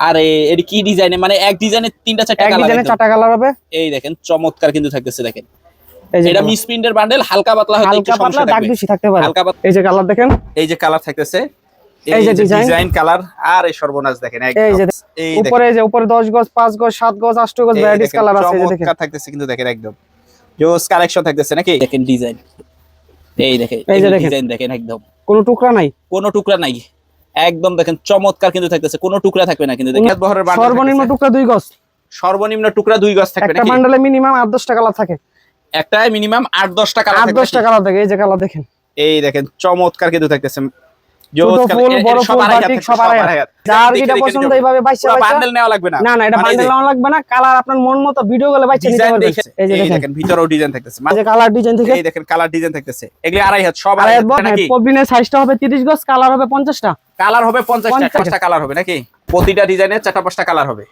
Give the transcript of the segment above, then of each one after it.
আরে এর কি ডিজাইনে মানে এক ডিজাইনে তিনটা চারটা এক কালার ডিজাইনে চারটা কালার হবে। এই দেখেন চমৎকার কিন্তু থাকতেছে দেখেন। এই যে এটা মিস প্রিন্টের বান্ডেল হালকা পাতলা হয়তো একটু হালকা পাতলা দাগ বেশি থাকতে পারে। হালকা পাতলা এই যে কালার দেখেন। এই যে কালার থাকতেছে এই যে ডিজাইন কালার আর এই সর্বনাশ দেখেন এই যে উপরে যে উপরে 10 গজ 5 গজ 7 গজ 8 গজ ভ্যারাইটিস কালার আছে এই যে দেখেন। চমৎকার থাকতেছে কিন্তু দেখেন একদম। জোস কালেকশন থাকতেছে নাকি? দেখেন ডিজাইন এই দেখেন এই যে। ডিজাইন দেখেন একদম। কোনো টুকরা নাই? কোনো টুকরা নাই। একদম দেখেন চমৎকার কিন্তু থাকতেছে। কোনো টুকরা থাকবে না কিন্তু দেখেন। সর্বনিম্ন টুকরা দুই গজ। সর্বনিম্ন টুকরা দুই গজ থাকবে একটা নাকি? মিনিমাম 8 10 টা কালার থাকে। একটা মিনিমাম আট দশটা কালার 8 10 টা কালার থাকে। এই যে কালার দেখেন। এই দেখেন চমৎকার কিন্তু থাকতেছে। বান্ডেল বান্ডেল আপনার মন মতো ভিডিও গুলো ভিতরেও ডিজাইন কালার ডিজাইন থেকে দেখেন কালার ডিজাইন এগুলি আড়াই হাত সব আড়াই হাত সাইজটা হবে 30 গজ কালার হবে 50 টা কালার হবে 50 টা 50 পাঁচটা কালার হবে নাকি? প্রতিটা ডিজাইনের চারটা পাঁচটা কালার হবে।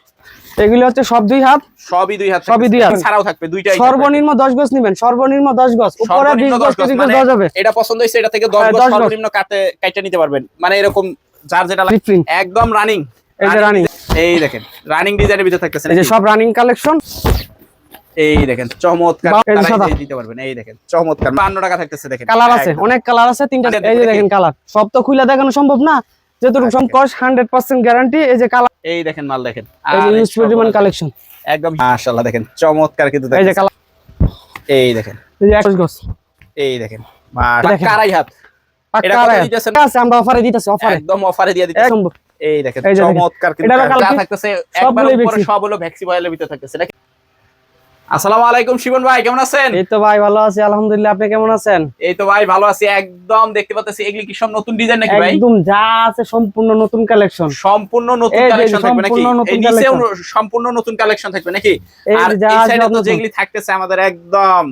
এগুলি হচ্ছে সব দুই হাত? সবই দুই হাত সবই দুই হাত। ছাড়াও থাকবে দুইটাই সর্বনিম্ন 10 গজ নেবেন সর্বনিম্ন 10 গজ। উপরে 20 সর্বনিম্ন গজ 10 গজ 30 গজ মানে দেওয়া যাবে এটা পছন্দ হয়েছে এটা থেকে 10 হ্যাঁ, গজ 10 সর্বনিম্ন কাটে কাইটা নিতে পারবেন। মানে এরকম যার যেটা লাগে। একদম রানিং এই যে running। এই দেখেন রানিং ডিজাইনের ভিতর থাকতেছে এই যে সব রানিং কালেকশন এই দেখেন চমৎকার এই দিতে পারবেন দেখেন চমৎকার। 52 টাকা থাকতেছে দেখেন। কালার আছে অনেক কালার আছে তিনটা আচ্ছা, এই যে দেখেন। কালার। সব তো খুলে দেখানো সম্ভব না যেটুকু কস 100% গ্যারান্টি এই যে কালার। এই দেখেন মাল দেখেন। এই যে ইউজ পরিমাণ কালেকশন একদম মাশাআল্লাহ দেখেন চমৎকার কিন্তু এই যে কালার। এই দেখেন। এই যে 21 এই দেখেন মাশাআল্লাহ কারাই হাত। এটা কত দিতেছেন? আছে আমরা অফারে দিতেছি অফারে একদম অফারে দিয়ে এই দেখেন। চমৎকার কিন্তু যা থাকতেছে একবার উপরে ভ্যাক্সি। সব হলো ভ্যাক্সি বয়েলের ভিতর থাকতেছে। আসসালামু আলাইকুম শিবন ভাই কেমন আছেন? এই তো ভাই ভালো আছি আলহামদুলিল্লাহ। আপনি কেমন আছেন? এই তো ভাই ভালো আছি। একদম দেখতে পাচ্ছি এগুলি কি সব নতুন ডিজাইন নাকি ভাই? একদম যা আছে সম্পূর্ণ নতুন কালেকশন সম্পূর্ণ নতুন কালেকশন থাকবে নাকি? এই collection। সম্পূর্ণ নতুন কালেকশন থাকবে নাকি? আর এই সাইডে তো যেগুলি থাকতেছে আমাদের একদম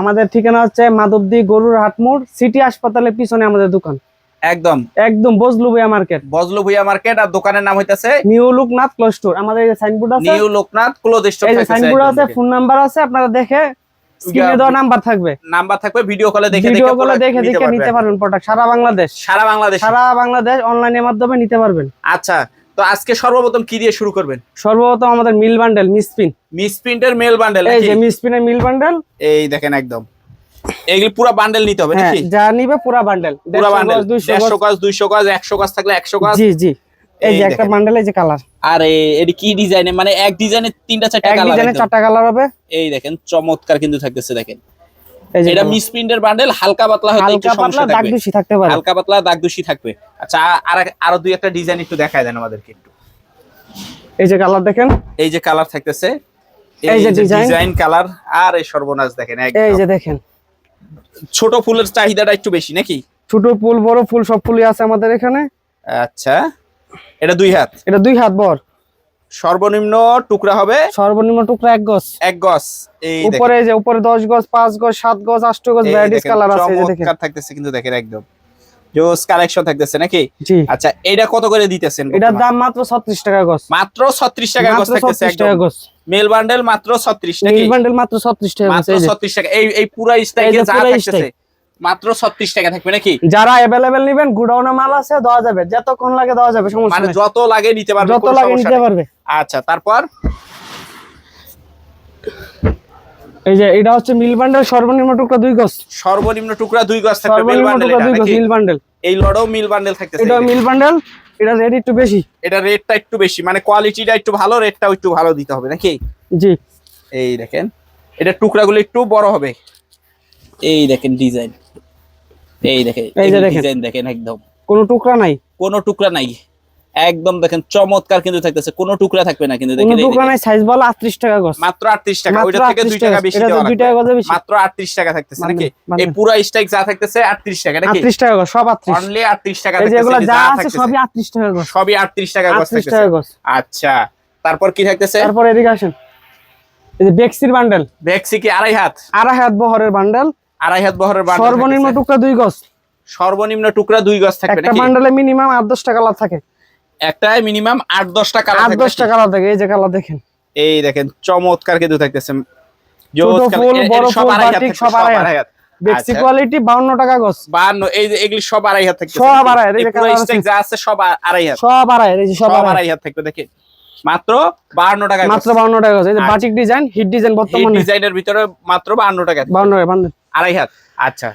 আমাদের ঠিকানা হচ্ছে মাধবদী গরুর হাটমোড় সিটি হাসপাতালের পিছনে আমাদের দোকান। একদম। একদম বজলুবিয়া মার্কেট। বজলু ভুইয়া মার্কেট আর দোকানের নাম হইতাছে নিউ লোকনাথ ক্লোজ স্টোর। আমাদের এই সাইনবোর্ড আছে নিউ লোকনাথ ক্লোথ স্টোর এই সাইনবোর্ড আছে ফোন নাম্বার আছে আপনারা দেখে স্ক্রিনে দেওয়া নাম্বার থাকবে। নাম্বার থাকবে ভিডিও কলে দেখে ভিডিও product দেখে দেখে নিতে পারবেন। প্রোডাক্ট সারা বাংলাদেশ। সারা বাংলাদেশ। সারা বাংলাদেশ অনলাইনের মাধ্যমে নিতে পারবেন। আচ্ছা তো আজকে সর্বপ্রথম কি দিয়ে শুরু করবেন? সর্বপ্রথম আমাদের মিল বান্ডেল মিসপিন মিস প্রিন্টের মেল বান্ডেল এই যে মিসপিনের মিল বান্ডেল এই দেখেন একদম। এইগুলি পুরো বান্ডেল নিতে হবে হ্যাঁ নাকি? যা নিবে পুরা বান্ডেল পুরো বান্ডেল 200 গজ দুইশো গজ। একশো গজ থাকলে একশো গজ। জি জি। এই যে একটা। বান্ডেল যে কালার আর এটি কি ডিজাইনে মানে এক ডিজাইনে তিনটা চারটা এক কালার ডিজাইনে চারটা কালার হবে। এই দেখেন চমৎকার কিন্তু থাকতেছে দেখেন। এটা মিস প্রিন্টের বান্ডেল হালকা পাতলা হয়তো একটু হালকা পাতলা সমস্যা দাগ থাকবে বেশি থাকতে পারে। হালকা পাতলা দাগ দোষী থাকবে। আচ্ছা আর আরও দুই একটা ডিজাইন একটু দেখায় দেন আমাদেরকে একটু। এই যে কালার দেখেন। এই যে কালার থাকতেছে এই যে ডিজাইন কালার আর এই সর্বনাশ দেখেন এই যে দেখেন। ছোট ফুলের চাহিদাটা একটু বেশি নাকি? ছোট ফুল বড় ফুল সব ফুলই আছে আমাদের এখানে। আচ্ছা। এটা দুই হাত? এটা দুই হাত বর। সর্বনিম্ন টুকরা হবে? সর্বনিম্ন টুকরা এক গজ। এক গজ। এই উপরে যে উপরে দশ গজ পাঁচ গজ সাত গজ আষ্ট গজ এই ভ্যারাইটিস কালার আছে এই দেখেন। থাকতেছে কিন্তু দেখেন একদম। জোস কালেকশন থাকতেছে নাকি? আচ্ছা এটা কত করে দিতেছেন এটার দাম মাত্র ছত্রিশ টাকা গজ। মাত্র 36 টাকা গজ থাকতেছে 36 টাকা একদম গজ। মেল বান্ডেল মাত্র 36 নাকি? নীল বান্ডেল মাত্র ছত্রিশ টাকা মাত্র এই 36 টাকা। এই এই পুরো স্টাইলে যা থাকতেছে মাত্র 36 টাকা থাকবে নাকি? যারা অ্যাভেলেবেল নেবেন গুডাউনে মাল আছে দেওয়া যাবে। যতক্ষণ লাগে দেওয়া যাবে সমস্যা মানে যত লাগে নিতে পারবে যত লাগে নিতে পারবে। আচ্ছা তারপর? এই যে এটা হচ্ছে মিল বান্ডেল সর্বনিম্ন টুকরা দুই গজ। সর্বনিম্ন টুকরা দুই গজ থাকবে মেল বান্ডেল মিল বান্ডেল। এই লড়ও মিল বান্ডেল থাকতেছে এটা মিল বান্ডেল। এটা রেট একটু বেশি? এটা রেটটা একটু বেশি মানে কোয়ালিটিটা একটু ভালো রেটটাও একটু ভালো দিতে হবে নাকি? জি। এই দেখেন এটা টুকরাগুলো একটু বড় হবে। এই দেখেন ডিজাইন এই দেখেন এই যে দেখেন। ডিজাইন দেখেন একদম। কোনো টুকরা নাই? কোনো টুকরা নাই। একদম দেখেন চমৎকার কিন্তু থাকতেছে। কোনো টুকরা থাকবে না কিন্তু কোনো দেখেন টুকরা নাই সাইজ বলো আটত্রিশ টাকা গজ। মাত্র 38 টাকা ওইটা থেকে 2 টাকা বেশি দেওয়া লাগবে। টাকা গজে বেশি। মাত্র 38 টাকা থাকতেছে নাকি? এই পুরো স্ট্রাইক যা থাকতেছে 38 টাকা নাকি? আটত্রিশ টাকা গজ সব আটত্রিশ। অনলি 38 টাকা থাকতেছে যা যা আছে সবই আটত্রিশ টাকা গজ। সবই 38 টাকা গজ থাকতেছে। আচ্ছা তারপর কি থাকতেছে? তারপর এদিকে আসেন। এই যে বেক্সির বান্ডেল ভ্যাক্সি কি আড়াই হাত? আড়াই হাত বহরের বান্ডেল আড়াই হাত বহরের বান্ডেল সর্বনিম্ন টুকরা দুই গজ। সর্বনিম্ন টুকরা দুই গজ থাকবে নাকি? একটা বান্ডেলে মিনিমাম আট টাকা লাভ থাকে। একটায় মিনিমাম 8 10 টা কালার আট দশটা কালার থাকে এই যে কালার দেখেন। এই দেখেন চমৎকার কিন্তু থাকতেছে। সব আড়াই। বেক্সি। কোয়ালিটি টাকা এই যে এগুলি সব আড়াই হাত থাকবে সব আড়াই, এই যে যা আছে সব আড়াই হাত। সব আড়াই এই যে সব সব আড়াই আড়াই হাত থাকবে দেখে মাত্র বাহান্ন টাকা মাত্র বাউন্ন টাকা গজ এই যে। বাটিক ডিজাইন হিট ডিজাইন বর্তমানে। ডিজাইনের ভিতরে মাত্র টাকা। আড়াই হাত। আচ্ছা।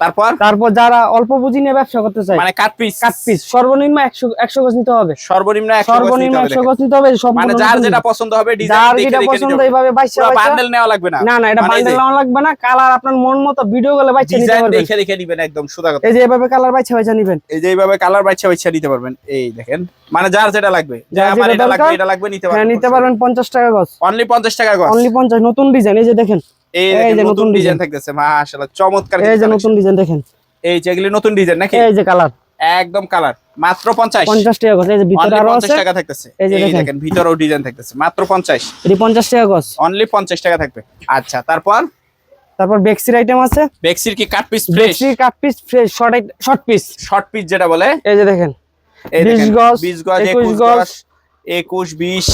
তারপর? তারপর যারা অল্প পুঁজি নিয়ে ব্যবসা করতে চায় মানে কাট পিস কাট পিস সর্বনিম্ন একশো একশো গজ নিতে হবে। সর্বনিম্ন একশো গজ সর্বনিম্ন নিতে হবে একশো দেখেন। গজ নিতে হবে মানে যার যেটা পছন্দ হবে ডিজাইন যার দেখে যেটা পছন্দ এইভাবে বাইশা পুরো বাইশা বান্ডেল নেওয়া লাগবে না। না না এটা মানে বান্ডেল নেওয়া লাগবে না কালার আপনার মন মতো ভিডিও গুলো বাইচা নিতে ডিজাইন পারবেন। দেখে দেখে নিবেন একদম সুদা কথা। এই যে এভাবে কালার বাইচা বাইচা নিবেন। এই যে এইভাবে কালার বাচ্চা বাচ্চা নিতে পারবেন। এই দেখেন মানে যার যেটা লাগবে যে আমার যেটা এটা লাগবে এটা লাগবে নিতে হ্যাঁ পারবেন নিতে পারবেন পঞ্চাশ টাকা গজ। অনলি 50 টাকা গজ। অনলি পঞ্চাশ নতুন ডিজাইন এই যে দেখেন। এই যে নতুন ডিজাইন থাকতেছে মাশাআল্লাহ চমৎকার এই যে নতুন ডিজাইন দেখেন। এই যে এগুলি নতুন ডিজাইন নাকি? এই যে কালার। একদম কালার মাত্র 50 পঞ্চাশ টাকা গজ এই যে ভিতরে আরও 50 টাকা থাকতেছে। এই যে দেখেন। ভিতরেও ডিজাইন থাকতেছে মাত্র 50 এটি পঞ্চাশ টাকা গজ। অনলি 50 টাকা থাকবে। আচ্ছা তারপর? তারপর বেক্সির আইটেম আছে। বেক্সির কি cut piece fresh বেক্সি cut piece fresh short short piece short piece যেটা বলে? এই যে দেখেন। এই 20 দেখেন গজ, 20 গজ 21 21 গজ, গজ 21 20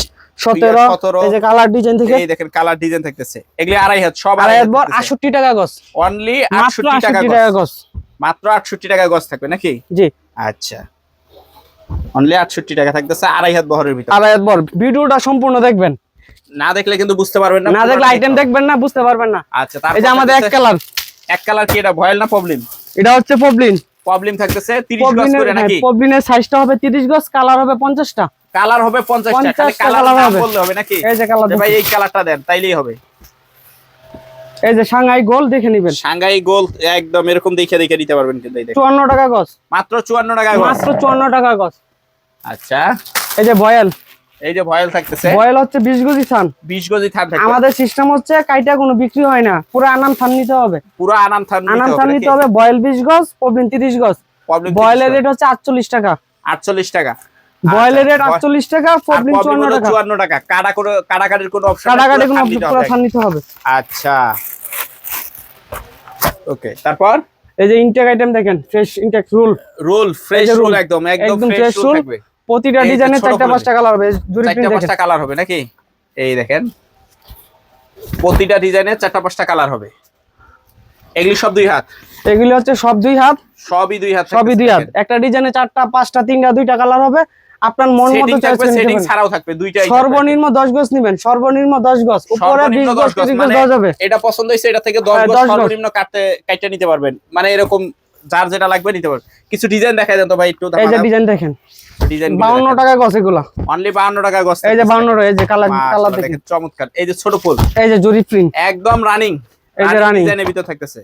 সতেরো এই যে কালার ডিজাইন থেকে। এই দেখেন কালার ডিজাইন থাকতেছে। এগুলি আড়াই হাত সব আড়াই হাত বর আটষট্টি টাকা গজ। অনলি মাত্র 68 টাকা আটষট্টি টাকা গজ। মাত্র 68 টাকা গজ থাকবে নাকি? জি। আচ্ছা। অনলি 68 টাকা থাকতেছে আড়াই হাত বহরের ভিতর। আড়াই হাত বর ভিডিওটা সম্পূর্ণ দেখবেন। না দেখলে কিন্তু বুঝতে পারবেন না না দেখলে আইটেম দেখবেন না বুঝতে পারবেন না। আচ্ছা এই যে আমাদের এক কালার এক কালার কি এটা? ভয়েল না প্রবলেম? এটা হচ্ছে পবলিন প্রবলেম থাকতেছে 30 গজ করে নাকি? পবলিনের সাইজটা হবে 30 গজ কালার হবে 50টা কালার হবে 50 টাকা খালি 50 টা কালার হবে। বললে হবে নাকি? এই যে কালার ভাই এই কালারটা দেন তাইলেই হবে। এই যে সাংহাই গোল দেখে নেবেন। সাংহাই গোল একদম এরকম দেখে দেখে নিতে পারবেন কিন্তু এই দেখেন। 54 টাকা গজ। মাত্র 54 টাকা গজ। মাত্র 54 টাকা গজ। আচ্ছা। এই যে বয়েল। এই যে ভয়েল থাকতেছে। বয়েল হচ্ছে 20 গজি থান। 20 গজি থান থাকবে। আমাদের সিস্টেম হচ্ছে কাইটা কোনো বিক্রি হয় না। পুরো আনাম থান নিতে হবে। পুরো আনাম থান আনাম থান নিতে হবে। বয়েল 20 গজ পবলিন 30 গজ। প্রবলেম বয়েলের রেট হচ্ছে 48 টাকা। 48 টাকা। বয়েলের রেট আচ্ছা, 48 টাকা পবলিন 54 টাকা। 54 টাকা। কাটা করে কাটাকাটির কোনো অপশন কাটাকাটি কোনো পুরো থান নিতে হবে। আচ্ছা। ওকে তারপর? এই যে ইনটেক আইটেম দেখেন fresh intake rule roll fresh roll একদম একদম ফ্রেশ রোল থাকবে। প্রতিটা ডিজাইনে চারটা। পাঁচটা কালার হবে জুরি চারটা প্রিন্ট পাঁচটা দেখেন। কালার হবে নাকি? এই দেখেন। প্রতিটা ডিজাইনে চারটা পাঁচটা কালার হবে। এগুলি সব দুই হাত? এগুলি হচ্ছে সব দুই হাত। সবই দুই হাত সবই দুই হাত। একটা ডিজাইনে চারটা পাঁচটা তিনটা দুইটা কালার হবে। আপনার মন মতো সেটিং। ছাড়াও থাকবে দুইটাই সর্বনিম্ন 10 গজ নেবেন সর্বনিম্ন 10 গজ উপরে 20 গজ 30 গজ মানে দেওয়া যাবে। এটা পছন্দ হয়েছে এটা থেকে 10 হ্যাঁ, গজ সর্বনিম্ন কাটতে কাটতে নিতে পারবেন। মানে এরকম যার যেটা লাগবে নিতে পারবেন। কিছু ডিজাইন দেখাই দেন তো ভাই একটু এই যে ডিজাইন দেখেন। ডিজাইন 52 টাকা গজ এগুলা। অনলি 52 টাকা গজ এই যে 52 এই যে কালার কালার দেখেন চমৎকার। এই যে ছোট ফুল। এই যে জরি প্রিন্ট একদম রানিং এই যে running। ডিজাইনের ভিতর থাকতেছে।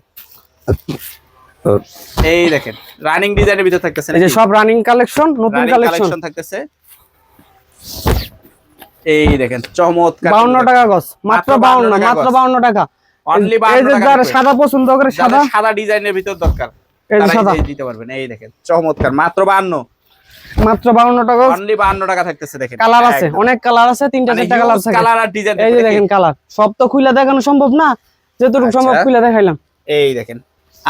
এই দেখেন রানিং ডিজাইনের ভিতর থাকতেছে এই যে সব রানিং কালেকশন নতুন কালেকশন থাকতেছে। এই দেখেন চমৎকার 52 টাকা গজ মাত্র মাত্র 52 টাকা মাত্র গজ। 52 টাকা। অনলি এই 52 যে টাকা যারা সাদা পছন্দ করে সাদা। সাদা ডিজাইনের ভিতর দরকার এই সাদা। দিতে পারবেন। এই দেখেন চমৎকার মাত্র 52 মাত্র 52 টাকা অনলি 52 টাকা থাকতেছে দেখেন। কালার আছে অনেক কালার আছে তিনটা চারটা কালার থাকে। কালার আর ডিজাইন এই যে দেখেন কালার সব তো খুলে দেখানো সম্ভব না যতটুকু সম্ভব আচ্ছা। খুলে দেখাইলাম। এই দেখেন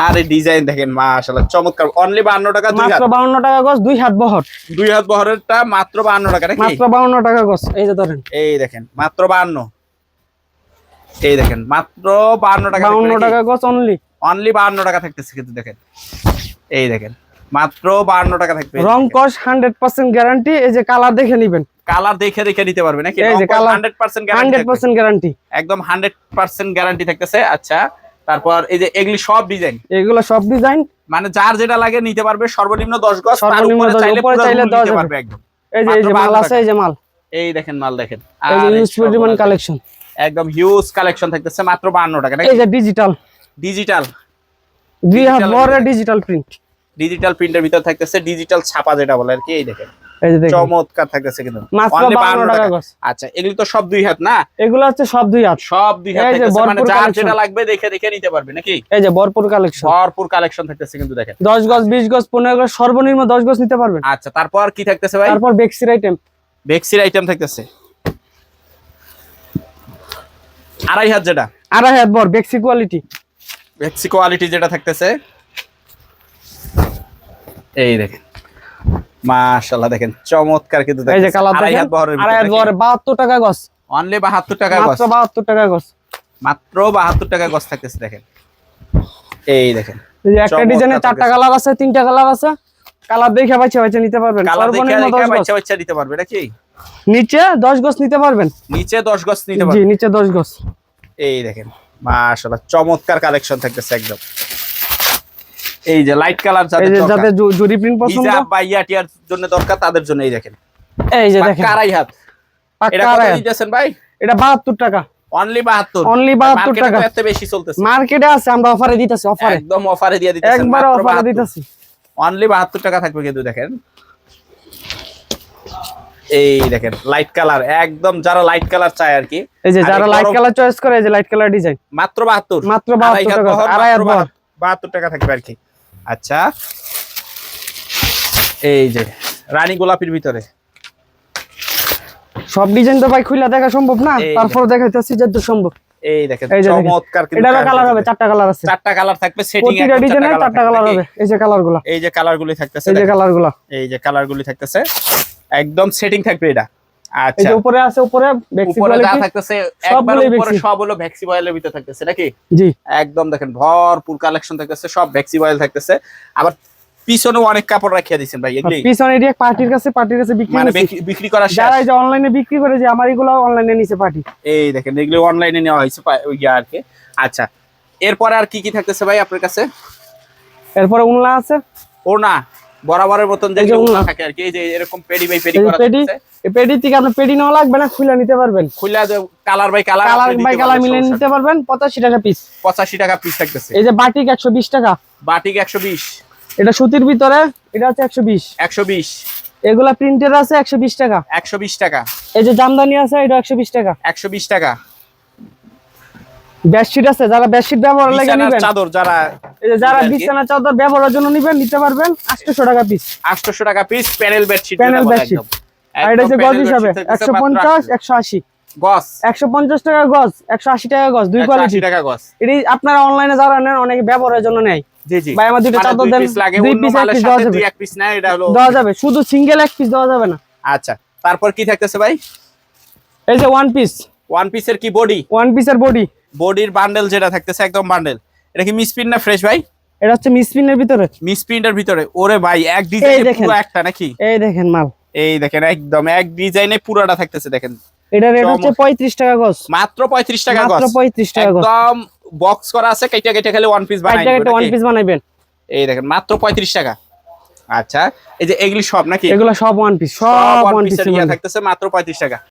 আর এই ডিজাইন দেখেন মাশাআল্লাহ চমৎকার। অনলি 52 টাকা দুই হাত। মাত্র 52 টাকা গজ দুই হাত বহর। দুই হাত বহরেরটা মাত্র 52 টাকা নাকি? মাত্র 52 টাকা গজ এই যে ধরেন। এই দেখেন মাত্র 52 এই দেখেন মাত্র 52 টাকা 52 টাকা গজ অনলি অনলি 52 টাকা থাকতেছে কিন্তু দেখেন। এই দেখেন মাত্র 52 টাকা থাকবে রং কস 100% গ্যারান্টি এই যে কালার দেখে নেবেন। কালার দেখে দেখে নিতে পারবে নাকি? এই যে colour 100% গ্যারান্টি 100% গ্যারান্টি একদম 100% গ্যারান্টি থাকতেছে আচ্ছা। তারপর এই যে এগুলি সব ডিজাইন এগুলো সব ডিজাইন মানে যার যেটা লাগে নিতে পারবে সর্বনিম্ন 10 গজ তার উপরে চাইলে উপরে পুরো চাইলে roll দেওয়া নিতে পারবে একদম। এই যে এই যে মাল আছে এই যে মাল। এই দেখেন মাল দেখেন। এই যে ইউজ পরিমাণ কালেকশন একদম হিউজ কালেকশন থাকতেছে মাত্র 52 টাকা এই যে ডিজিটাল ডিজিটাল দুই হাত ভিতরে। ডিজিটাল প্রিন্ট ডিজিটাল প্রিন্টের ভিতর থাকতেছে ডিজিটাল ছাপা যেটা বলে আর কি এই দেখেন। চমৎকার থাকতেছে কিন্তু। মাত্র Only 52 টাকা গজ। আচ্ছা এগুলি তো সব দুই হাত না? এগুলো হচ্ছে সব দুই হাত। সব দুই হাত মানে যার যেটা লাগবে দেখে দেখে নিতে পারবে নাকি? এই যে ভরপুর কালেকশন ভরপুর কালেকশন থাকতেছে কিন্তু দেখেন। 10 গজ 20 গজ 15 গজ সর্বনিম্ন 10 গজ নিতে পারবেন। আচ্ছা তারপর কি থাকতেছে ভাই? তারপর বেক্সির আইটেম ভেক্সির আইটেম থাকতেছে। আড়াই হাত যেটা। আড়াই হাত বর বেক্সি কোয়ালিটি ভেক্সি কোয়ালিটি যেটা থাকতেছে। এই দেখেন। মাশাআল্লাহ দেখেন চমৎকার কিন্তু এই যে কালার আড়াই দেখেন হাত বহরের আড়াই হাত বহরে 72 টাকা গজ অনলি 72 টাকা গজ মাত্র 72 টাকা গজ মাত্র বাহাত্তর টাকা গছ থাকতেছে দেখেন। এই দেখেন এই যে একটা ডিজাইনের চারটা কালার আছে তিনটা কালার আছে। কালার দেখে বাচ্চা বাচ্চা নিতে পারবেন। কালার সর্বনিম্ন 10 বাচ্চা বাচ্চা দিতে পারবে নাকি? নিচে 10 গজ নিতে পারবেন। নিচে দশ গছ নিতে জি নিচে 10 গজ এই দেখেন মাশাআল্লাহ চমৎকার কালেকশন থাকতেছে একদম। এই যে লাইট কালার যাদের যাদের জুরি প্রিন্ট পছন্দ। হিজাব বা ইয়াটিয়ার জন্য দরকার তাদের জন্য এই দেখেন। এই যে দেখেন। কারাই হাত। এটা কত। দিতেছেন ভাই? এটা 72 টাকা। অনলি 72 অনলি 72 টাকা। এত বেশি চলতেছে। মার্কেটে আছে আমরা অফারে দিতেছি অফারে একদম অফারে দিয়ে দিতেছেন একবার অফারে দিতেছি। অনলি 72 টাকা থাকবে কিন্তু দেখেন। এই দেখেন লাইট কালার একদম যারা লাইট কালার চায় আর কি। এই যে যারা লাইট কালার চয়েস করে এই যে লাইট কালার ডিজাইন মাত্র 72 মাত্র আড়াই 72 টাকা। আড়াই বহর 72 টাকা থাকবে আর কি। আচ্ছা। এই যে রানী গোলাপির ভিতরে। সব ডিজাইন তো ভাই খুলে দেখা সম্ভব না? তারপর দেখাইতেছি যত সম্ভব। এই দেখেন। চমৎকার কিন্তু কালার হবে। চারটা কালার আছে। চারটা কালার থাকবে সেটিং প্রতিটা ডিজাইনে চারটা কালার হবে এই যে কালারগুলা। এই যে কালার গুলি থাকতেছে এই যে দেখেন। কালারগুলা। এই যে কালার গুলি থাকতেছে। একদম সেটিং থাকবে এটা। এই আচ্ছা যে উপরে আছে উপরে যা থাকতেছে একবার উপরে সব হলো ভ্যাক্সি বয়েলের ভিতরে থাকতেছে নাকি? জি। একদম দেখেন ভরপুর কালেকশন থাকতেছে সব ভ্যাক্সি বয়েল থাকতেছে। আবার পিছনেও অনেক কাপড় রাখিয়ে দিয়েছেন ভাই এগুলি? পিছনে এটি পার্টির কাছে পার্টির কাছে বিক্রি মানে বিক্রি- করা যারা এই যে অনলাইনে বিক্রি করে যে আমার এগুলো অনলাইনে নিচে পার্টি। এই দেখেন এগুলো অনলাইনে নেওয়া হয়েছে ওই আর কি। আচ্ছা এরপরে আর কি কি থাকতেছে ভাই আপনার কাছে? এরপরে উনলা আছে। ও না বরাবরের মতন যে। থাকে আর কি এই যে এরকম পেডি বাই পেডি করা পেডি এই পেডি থেকে আপনি পেডি নেওয়া লাগবে না খুলে নিতে পারবেন। খুলে colour by colour colour by colour মিলিয়ে নিতে পারবেন পঁচাশি টাকা পিস পঁচাশি টাকা পিস থাকতেছে। এই যে বাটিক একশো বিশ টাকা। বাটিক একশো বিশ। এটা সুতির ভিতরে এটা হচ্ছে একশো বিশ। একশো বিশ। এগুলা প্রিন্টের আছে একশো বিশ টাকা। একশো বিশ টাকা। এই যে জামদানি আছে এটা একশো বিশ টাকা। একশো বিশ টাকা। বেডশিট আছে যারা বেডশিট ব্যবহার লাগে নিবেন। চাদর যারা এই যে যারা বিছানা চাদর ব্যবহারের জন্য নিবেন নিতে পারবেন আটশো টাকা পিস আটশোশো টাকা piece panel bedsheet Panel bedsheet। আর এটা হচ্ছে গজ হিসাবে একশো পঞ্চাশ একশো আশি। গজ। একশো পঞ্চাশ টাকা গজ একশো আশি টাকা গজ দুই কোয়ালিটি টাকা গজ। এটি আপনারা অনলাইনে যারা নেন অনেকে ব্যবহারের জন্য নেয়। জি জি। ভাই আমার দুইটা মানে চাদর দেন দুই পিস এক পিস দেওয়া যাবে। এক পিস নেয় এটা হলো দেওয়া যাবে শুধু সিঙ্গেল এক পিস দেওয়া যাবে না। আচ্ছা তারপর কি থাকতেছে ভাই? এই যে ওয়ান পিস ওয়ান পিসের কি বডি ওয়ান পিসের বডি বডির বান্ডেল যেটা থাকতেছে একদম বান্ডেল। এটা কি মিস প্রিন্ট না ফ্রেশ ভাই? এটা হচ্ছে মিসপিনের ভিতরে। মিস প্রিন্টের ভিতরে। ওরে ভাই এক ডিজাইনে পুরো একটা নাকি? এই দেখেন মাল। এই দেখেন একদম এক ডিজাইনে পুরোটা থাকতেছে দেখেন। এটা রেট হচ্ছে পঁয়ত্রিশ টাকা গজ। মাত্র পঁয়ত্রিশ টাকা মাত্র গজ। পঁয়ত্রিশ টাকা গজ। একদম বক্স করা আছে কেটে কেটে খেলে ওয়ান পিস বানাই একটা ওয়ান পিস বানাইবেন। এই দেখেন মাত্র পঁয়ত্রিশ টাকা। আচ্ছা এই যে এগুলি সব নাকি? এগুলো সব ওয়ান পিস সব ওয়ান পিস থাকতেছে মাত্র পঁয়ত্রিশ টাকা।